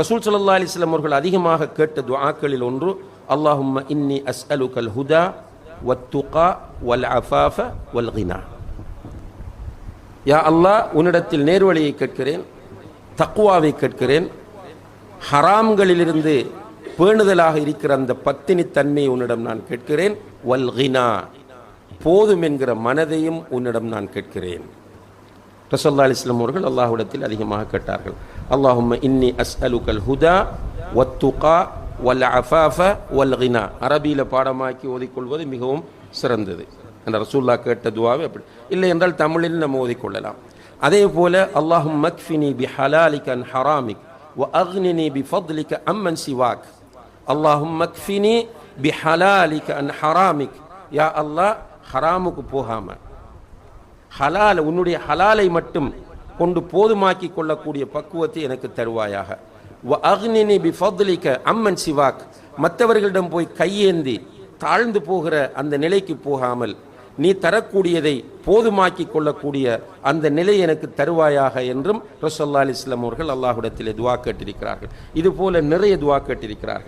ரசூல் சல்லா அலைஹி அவர்கள் அதிகமாக கேட்ட துவாக்களில் ஒன்று அல்லாஹும் இன்னி அஸ் அலு ஹுதா வத்துகா வல் அஃபாஃப வல் கினா. யா அல்லாஹ் உன்னிடத்தில் நேர்வழியை கேட்கிறேன் தக்குவாவை கேட்கிறேன் ஹராம்களிலிருந்து பேணுதலாக இருக்கிற அந்த பத்தினி தன்மையை உன்னிடம் நான் கேட்கிறேன் வல் கினா. போதும் என்கிற மனதையும் உன்னிடம் நான் கேட்கிறேன். ரசல்லா அலிஸ்லாம் அவர்கள் அல்லாஹ்விடத்தில் அதிகமாக கேட்டார்கள் அல்லாஹும்ம இன்னி அஸ்அலுகல் ஹுதா வத்துகா வல் அஃபாஃப வல் கினா அரபியில் பாடமாக்கி ஓதிக்கொள்வது மிகவும் சிறந்தது அந்த ரசூல்லா கேட்ட துவாவை அப்படி இல்லை என்றால் தமிழில் நம்ம ஓதிக்கொள்ளலாம் அதே போல அல்லாஹும் மக்ஃபினி பி ஹலாலிக் அன் ஹராமிக் வ அக்னினி பி ஃபத்லிக அம்மன் சிவாக் அல்லாஹும் மக்ஃபினி பி ஹலாலிக் அன் ஹராமிக் யா அல்லாஹ் ஹராமுக்கு போகாமல் ஹலால் உன்னுடைய ஹலாலை மட்டும் கொண்டு போதுமாக்கி கொள்ளக்கூடிய பக்குவத்தை எனக்கு தருவாயாக. வ அக்னினி பி ஃபத்லிக அம்மன் சிவாக். மற்றவர்களிடம் போய் கையேந்தி தாழ்ந்து போகிற அந்த நிலைக்கு போகாமல் நீ தரக்கூடியதை போதுமாக்கி கொள்ளக்கூடிய அந்த நிலை எனக்கு தருவாயாக என்றும் ரசல்லா அலிஸ்லாம் அவர்கள் அல்லாஹுடத்திலே துவா கேட்டிருக்கிறார்கள். இதுபோல நிறைய துவா கேட்டிருக்கிறார்கள்.